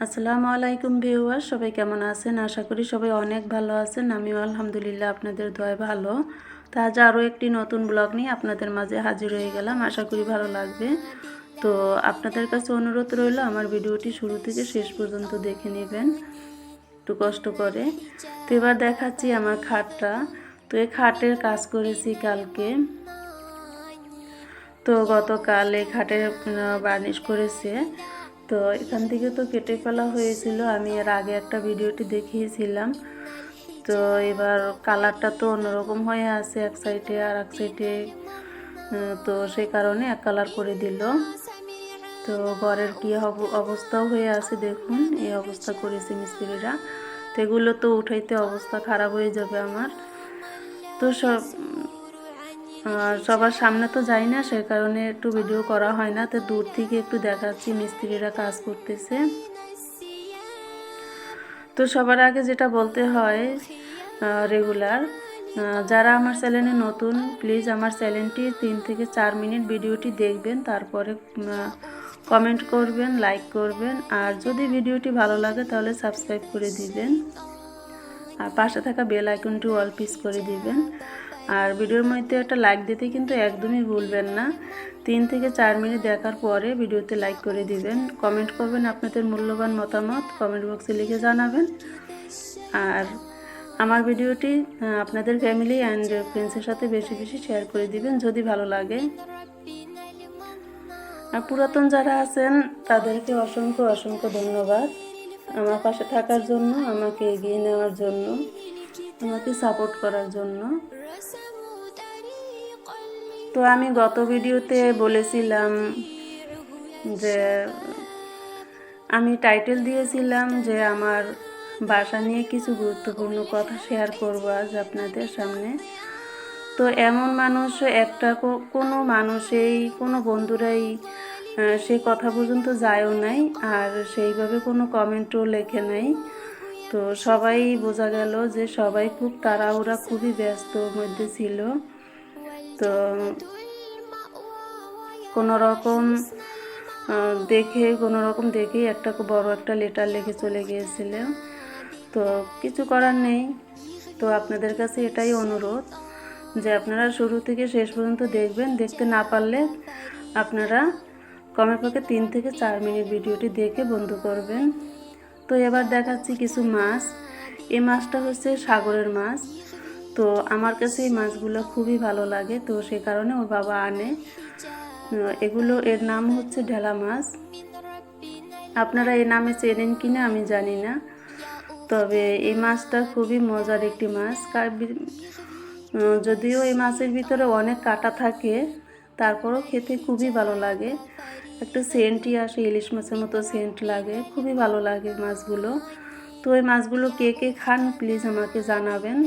আসসালামু আলাইকুম ভিউয়ার সবাই কেমন আছেন? আশা করি সবাই অনেক ভালো আছেন। আমিও আলহামদুলিল্লাহ আপনাদের দয় ভালো। তো আজ আরও একটি নতুন ব্লগ নিয়ে আপনাদের মাঝে হাজির হয়ে গেলাম। আশা করি ভালো লাগবে। তো আপনাদের কাছে অনুরোধ রইল, আমার ভিডিওটি শুরু থেকে শেষ পর্যন্ত দেখে নেবেন। একটু কষ্ট করে। তো এবার দেখাচ্ছি আমার খাটটা। তো এই খাটের কাজ করেছি কালকে। তো গতকাল এই খাটের বার্নিশ করেছে। তো এখান থেকে তো কেটে ফেলা হয়েছিল। আমি এর আগে একটা ভিডিওটি দেখিয়েছিলাম। তো এবার কালারটা তো অন্যরকম হয়ে আছে এক সাইডে আর এক সাইডে তো সেই কারণে এক কালার করে দিল। তো ঘরের কী অবস্থাও হয়ে আছে দেখুন, এই অবস্থা করেছে মিস্ত্রিরা। তো এগুলো তো উঠাইতে অবস্থা খারাপ হয়ে যাবে আমার। তো সব সবার সামনে তো যাই না, সে কারণে একটু ভিডিও করা হয় না। তো দূর থেকে একটু দেখাচ্ছি, মিস্ত্রিরা কাজ করতেছে। তো সবার আগে যেটা বলতে হয় রেগুলার যারা আমার চ্যানেলে নতুন প্লিজ আমার চ্যানেলটি তিন থেকে চার মিনিট ভিডিওটি দেখবেন, তারপরে কমেন্ট করবেন লাইক করবেন, আর যদি ভিডিওটি ভালো লাগে তাহলে সাবস্ক্রাইব করে দিবেন। আর পাশে থাকা বেল আইকনটি অল পিস করে দিবেন। আর ভিডিওর মধ্যে একটা লাইক দিতে কিন্তু একদমই ভুলবেন না। তিন থেকে চার মিনিট দেখার পরে ভিডিওতে লাইক করে দিবেন। কমেন্ট করবেন আপনাদের মূল্যবান মতামত কমেন্ট বক্সে লিখে জানাবেন। আর আমার ভিডিওটি আপনাদের ফ্যামিলি অ্যান্ড ফ্রেন্ডসের সাথে বেশি বেশি শেয়ার করে দিবেন যদি ভালো লাগে। আর পুরাতন যারা আছেন, তাদেরকে অসংখ্য অসংখ্য ধন্যবাদ। আমার পাশে থাকার জন্য, আমাকে এগিয়ে নেওয়ার জন্য, আমাকে সাপোর্ট করার জন্য। তো আমি গত ভিডিওতে বলেছিলাম যে আমি টাইটেল দিয়েছিলাম যে আমার বাসা নিয়ে কিছু গুরুত্বপূর্ণ কথা শেয়ার করব আজ আপনাদের সামনে। তো এমন মানুষ একটা কোনো মানুষেই কোনো বন্ধুরাই আহ, সে কথা পর্যন্ত যায়ও নাই আর সেইভাবে কোনো কমেন্টও লেখে নাই। তো সবাই বোঝা গেল যে সবাই খুব তাড়াহুড়া খুবই ব্যস্ত মধ্যে ছিল। তো কোনো রকম দেখে কোনো রকম দেখেই একটা বড় একটা লেটার লিখে চলে গিয়েছিল তো কিছু করার নেই। তো আপনাদের কাছে এটাই অনুরোধ যে আপনারা শুরু থেকে শেষ পর্যন্ত দেখবেন। দেখতে না পারলে আপনারা কমের পক্ষে তিন থেকে চার মিনিট ভিডিওটি দেখে বন্ধ করবেন। তো এবার দেখাচ্ছি কিছু মাছ। এই মাছটা হচ্ছে সাগরের মাছ। তো আমার কাছে এই মাছগুলো খুবই ভালো লাগে। তো সে কারণে ওর বাবা আনে। এগুলো, এর নাম হচ্ছে ঢেলা মাছ। আপনারা এই নামে চেনেন কি না আমি জানি না। তবে এই মাছটা খুবই মজার একটি মাছ। যদিও এই মাছের ভিতরে অনেক কাটা থাকে, তারপরও খেতে খুবই ভালো লাগে। একটা সেন্টই আসে, ইলিশ মাছের মতো সেন্ট লাগে। খুবই ভালো লাগে মাছগুলো। তো এই মাছগুলো কে কে খান, প্লিজ আমাকে জানাবেন।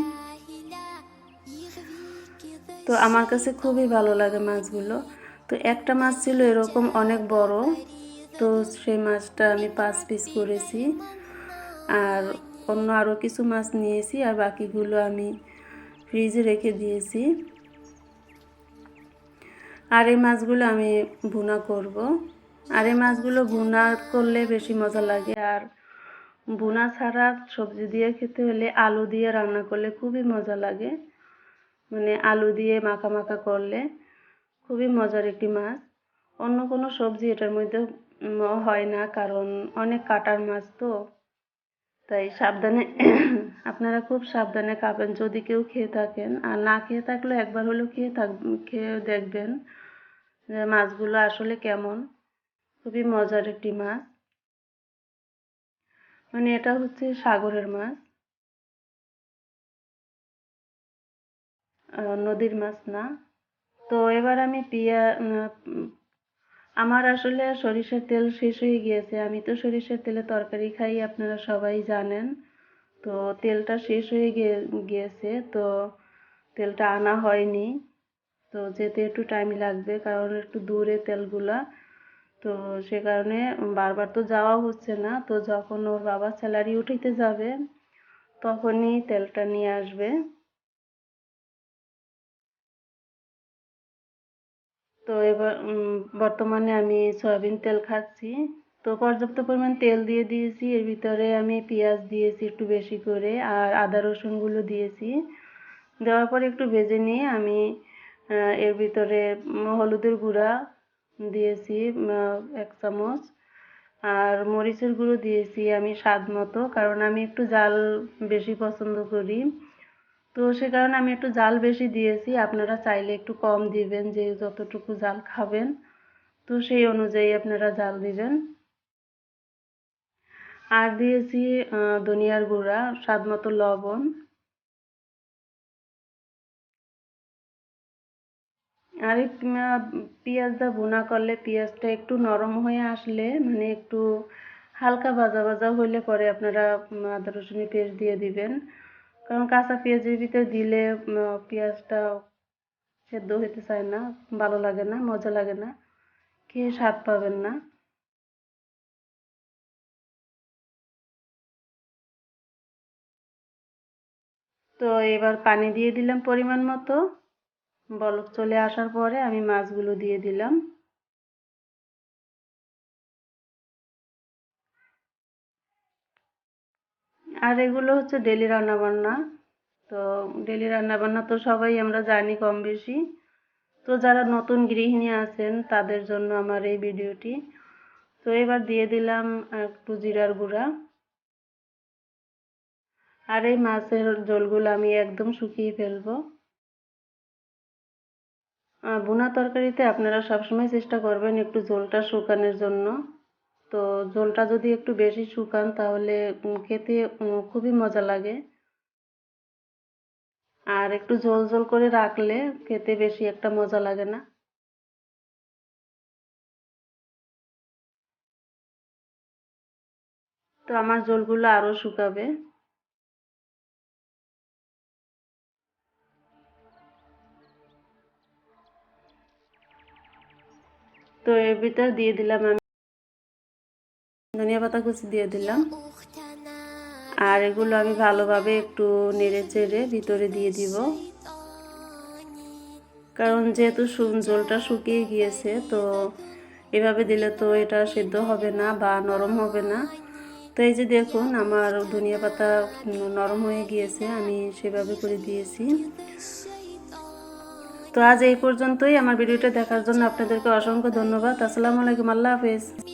তো আমার কাছে খুবই ভালো লাগে মাছগুলো। তো একটা মাছ ছিল এরকম অনেক বড়, তো সেই মাছটা আমি পাঁচ পিস করেছি। আর অন্য আরও কিছু মাছ নিয়েছি আর বাকিগুলো আমি ফ্রিজে রেখে দিয়েছি। আর এই মাছগুলো আমি ভুনা করব। আর এই মাছগুলো ভুনা করলে বেশি মজা লাগে। আর ভুনা ছাড়া সবজি দিয়ে খেতে হলে আলু দিয়ে রান্না করলে খুবই মজা লাগে। মানে আলু দিয়ে মাখা মাখা করলে খুবই মজার একটি মাছ। অন্য কোনো সবজি এটার মধ্যে হয় না, কারণ অনেক কাটার মাছ তো। তাই সাবধানে আপনারা খুব সাবধানে খাবেন যদি কেউ খেয়ে থাকেন। আর না খেয়ে থাকলে একবার হলেও খেয়ে থাক, খেয়ে দেখবেন যে মাছগুলো আসলে কেমন। খুবই মজার একটি মাছ। মানে এটা হচ্ছে সাগরের মাছ। নদীর মাছ না। তো এবার আমি পিয়া আমার আসলে সরিষার তেল শেষ হয়ে গিয়েছে। আমি তো সরিষার তেলে তরকারি খাই, আপনারা সবাই জানেন। তো তেলটা শেষ হয়ে গিয়ে গিয়েছে, তো তেলটা আনা হয়নি। তো যেতে একটু টাইম লাগবে, কারণ একটু দূরে তেলগুলা। তো সে কারণে বারবার তো যাওয়া হচ্ছে না। তো যখন ওর বাবা স্যালারি উঠাইতে যাবে, তখনই তেলটা নিয়ে আসবে। তো এবার বর্তমানে আমি সয়াবিন তেল খাচ্ছি। তো পর্যাপ্ত পরিমাণ তেল দিয়ে দিয়েছি। এর ভিতরে আমি পেঁয়াজ দিয়েছি একটু বেশি করে আর আদা রসুনগুলো দিয়েছি। দেওয়ার পরে একটু ভেজে নিয়ে আমি এর ভিতরে হলুদের গুঁড়া দিয়েছি এক চামচ। আর মরিচের গুঁড়ো দিয়েছি আমি স্বাদ মতো, কারণ আমি একটু জাল বেশি পছন্দ করি। তো সে কারণে আমি একটু জাল বেশি দিয়েছি। আপনারা চাইলে একটু কম দিবেন, যে যতটুকু জাল খাবেন। তো সেই অনুযায়ী আপনারা জাল দিবেন। আর দিয়েছি ধনিয়ার গুঁড়া, স্বাদ মতো লবণ। আর পেঁয়াজটা ভুনা করলে পেঁয়াজটা একটু নরম হয়ে আসলে মানে একটু হালকা ভাজা ভাজা হলে পরে আপনারা, আদা রসুনের পেস্ট দিয়ে দিবেন। কারণ কাঁচা পেঁয়াজের ভিতরে দিলে পেঁয়াজটা সেদ্ধ হইতে চায় না, ভালো লাগে না, মজা লাগে না, খেয়ে স্বাদ পাবেন না। তো এবার পানি দিয়ে দিলাম পরিমাণ মতো। বলক চলে আসার পরে আমি মাছগুলো দিয়ে দিলাম। আর এগুলো হচ্ছে ডেলি রান্না বান্না তো ডেলি রান্না বান্না তো সবাই আমরা জানি কম বেশি। তো যারা নতুন গৃহিণী আছেন, তাদের জন্য আমার এই ভিডিওটি। তো এবার দিয়ে দিলাম একটু জিরার গুঁড়া। আর এই মাছের ঝোলগুলো আমি একদম শুকিয়ে ফেলব। ভুনা তরকারিতে আপনারা সবসময় চেষ্টা করবেন একটু ঝোলটা শুকানোর জন্য। তো ঝোলটা যদি একটু বেশি শুকান তাহলে খেতে খুবই মজা লাগে। আর একটু ঝোল ঝোল করে রাখলে খেতে বেশি একটা মজা লাগে না। তো আমার ঝোলগুলো আরও শুকাবে। তো এর ভিতর দিয়ে দিলাম আমি ধনিয়া পাতা কুচি দিয়ে দিলাম। আর এগুলো আমি ভালোভাবে একটু নেড়ে চেড়ে ভিতরে দিয়ে দিব। কারণ যেহেতু ঝোলটা শুকিয়ে গিয়েছে, তো এভাবে দিলে তো এটা সেদ্ধ হবে না বা নরম হবে না। তো এই যে দেখুন, আমার ধনিয়া পাতা নরম হয়ে গিয়েছে, আমি সেভাবে করে দিয়েছি। তো আজ এই পর্যন্তই। আমার ভিডিওটা দেখার জন্য আপনাদেরকে অসংখ্য ধন্যবাদ। আসসালামু আলাইকুম, আল্লাহ হাফেজ।